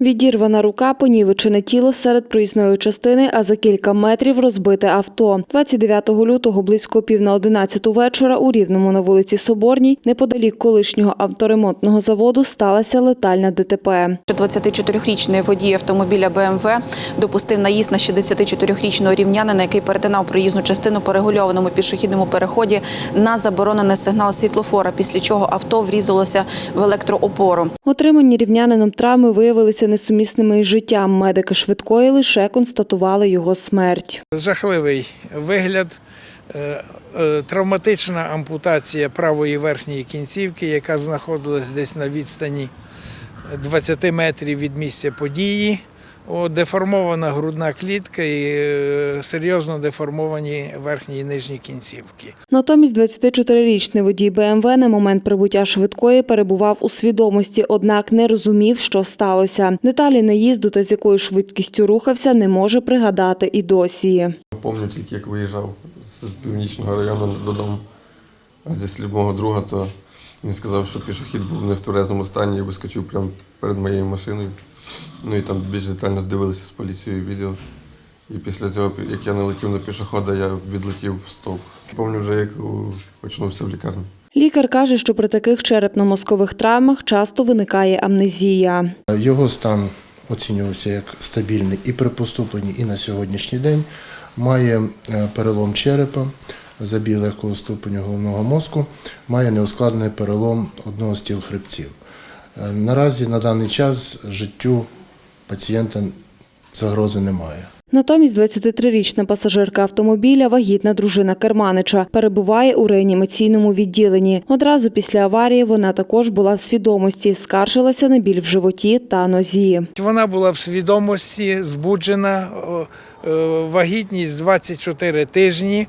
Відірвана рука, понівечене тіло серед проїзної частини, а за кілька метрів розбите авто. 29 лютого близько пів на 11 вечора у Рівному на вулиці Соборній, неподалік колишнього авторемонтного заводу, сталася летальна ДТП. 24-річний водій автомобіля БМВ допустив наїзд на 64-річного рівнянина, який перетинав проїзну частину по регульованому пішохідному переході на заборонений сигнал світлофора, після чого авто врізалося в електроопору. Отримані рівнянином травми виявилися несумісними із життям. Медики швидкої лише констатували його смерть. Жахливий вигляд, е, е, травматична ампутація правої верхньої кінцівки, яка знаходилась десь на відстані 20 метрів від місця події. О, Деформована грудна клітка і е, серйозно деформовані верхні і нижні кінцівки. Натомість 24-річний водій БМВ на момент прибуття швидкої перебував у свідомості, однак не розумів, що сталося. Деталі наїзду та з якою швидкістю рухався, не може пригадати і досі. Пам'ятаю тільки, як виїжджав з північного району додому. А зі слів мого друга, то він сказав, що пішохід був не в тверезому стані і вискочив прямо перед моєю машиною. Ну і там більш детально здивилися з поліцією відео. І після цього, як я налетів на пішохода, я відлетів в стовп. Пам'ятаю вже, як у- очнувся в лікарні. Лікар каже, що при таких черепно-мозкових травмах часто виникає амнезія. Його стан оцінювався як стабільний і при поступленні, і на сьогоднішній день. Має е, перелом черепа, забій легкого ступеню головного мозку, має неускладнений перелом одного з тіл хребців. Е, Наразі на даний час життю пацієнта загрози немає. Натомість 23-річна пасажирка автомобіля, вагітна дружина керманича, перебуває у реанімаційному відділенні. Одразу після аварії вона також була в свідомості, скаржилася на біль в животі та нозі. Вона була в свідомості, збуджена, е, вагітність 24 тижні.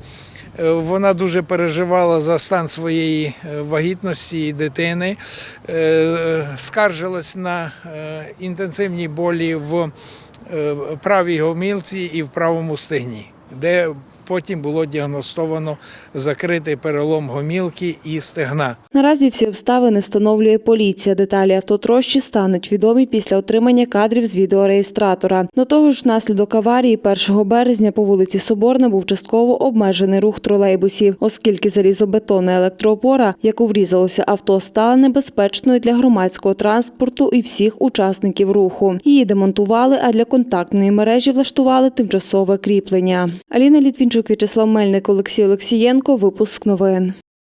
Е, Вона дуже переживала за стан своєї е, вагітності і дитини, Е, скаржилась на інтенсивні болі в правій гомілці і в правому стегні, де потім було діагностовано закритий перелом гомілки і стегна. Наразі всі обставини встановлює поліція. Деталі автотрощі стануть відомі після отримання кадрів з відеореєстратора. До того ж, внаслідок аварії 1 березня по вулиці Соборна був частково обмежений рух тролейбусів, оскільки залізобетонна електроопора, яку врізалося авто, стала небезпечною для громадського транспорту і всіх учасників руху. Її демонтували, а для контактної мережі влаштували тимчасове кріплення. Аліна Літвінчук, В'ячеслав Мельник, Олексій Олексієнко. Випуск новин.